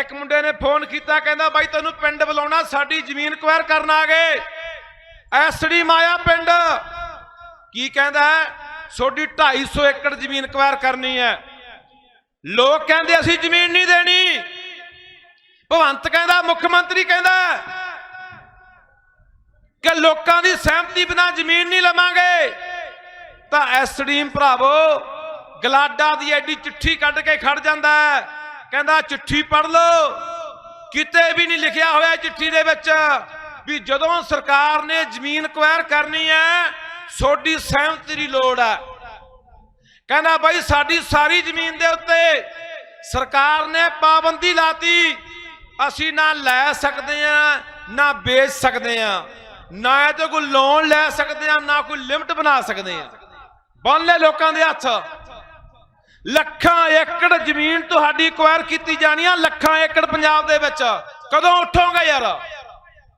ਇੱਕ ਮੁੰਡੇ ਨੇ ਫੋਨ ਕੀਤਾ, ਕਹਿੰਦਾ, ਬਾਈ, ਤੈਨੂੰ ਪਿੰਡ ਬੁਲਾਉਣਾ, ਸਾਡੀ ਜ਼ਮੀਨ ਕੁਐਰ ਕਰਨ ਆ ਗਏ। ਐਸਡੀ ਮਾਇਆ ਪਿੰਡ। ਕੀ ਕਹਿੰਦਾ ਹੈ? ਤੁਹਾਡੀ 250 ਏਕੜ ਜ਼ਮੀਨ ਕੁਐਰ ਕਰਨੀ ਹੈ। ਲੋਕ ਕਹਿੰਦੇ, ਅਸੀਂ ਜ਼ਮੀਨ ਨਹੀਂ ਦੇਣੀ। ਭਵੰਤ ਕਹਿੰਦਾ, ਮੁੱਖ ਮੰਤਰੀ ਕਹਿੰਦਾ ਕਿ ਲੋਕਾਂ ਦੀ ਸਹਿਮਤੀ ਬਿਨਾਂ ਜ਼ਮੀਨ ਨਹੀਂ ਲਵਾਂਗੇ। ਤਾਂ ਐਸਡੀਐਮ ਭਰਾਵੋ, ਗਲਾਡਾ ਦੀ ਐਡੀ ਚਿੱਠੀ ਕੱਢ ਕੇ ਖੜ ਜਾਂਦਾ ਹੈ। ਕਹਿੰਦਾ ਚਿੱਠੀ ਪੜ੍ਹ ਲਓ। ਕਿਤੇ ਵੀ ਨਹੀਂ ਲਿਖਿਆ ਹੋਇਆ ਚਿੱਠੀ ਦੇ ਵਿੱਚ ਵੀ ਜਦੋਂ ਸਰਕਾਰ ਨੇ ਜ਼ਮੀਨ ਕੁਐਰ ਕਰਨੀ ਹੈ, ਸੋਡੀ ਸਹਿਮਤੀ ਦੀ ਲੋੜ ਹੈ। ਕਹਿੰਦਾ ਬਾਈ ਸਾਡੀ ਸਾਰੀ ਜ਼ਮੀਨ ਦੇ ਉੱਤੇ ਸਰਕਾਰ ਨੇ ਪਾਬੰਦੀ ਲਾਤੀ। ਅਸੀਂ ਨਾ ਲੈ ਸਕਦੇ ਆ ਨਾ ਵੇਚ ਸਕਦੇ ਆ ਨਾ ਇਹ ਤੇ ਕੋਈ ਲੋਨ ਲੈ ਸਕਦੇ ਆ ਨਾ ਕੋਈ ਲਿਮਟ ਬਣਾ ਸਕਦੇ ਆ ਬੰਨ ਲੈ ਲੋਕਾਂ ਦੇ ਹੱਥ। ਲੱਖਾਂ ਏਕੜ ਜ਼ਮੀਨ ਤੁਹਾਡੀ ਕੁਐਰ ਕੀਤੀ ਜਾਣੀ ਆ, ਲੱਖਾਂ ਏਕੜ ਪੰਜਾਬ ਦੇ ਵਿੱਚ। ਕਦੋਂ ਉੱਠੋਗੇ ਯਾਰ?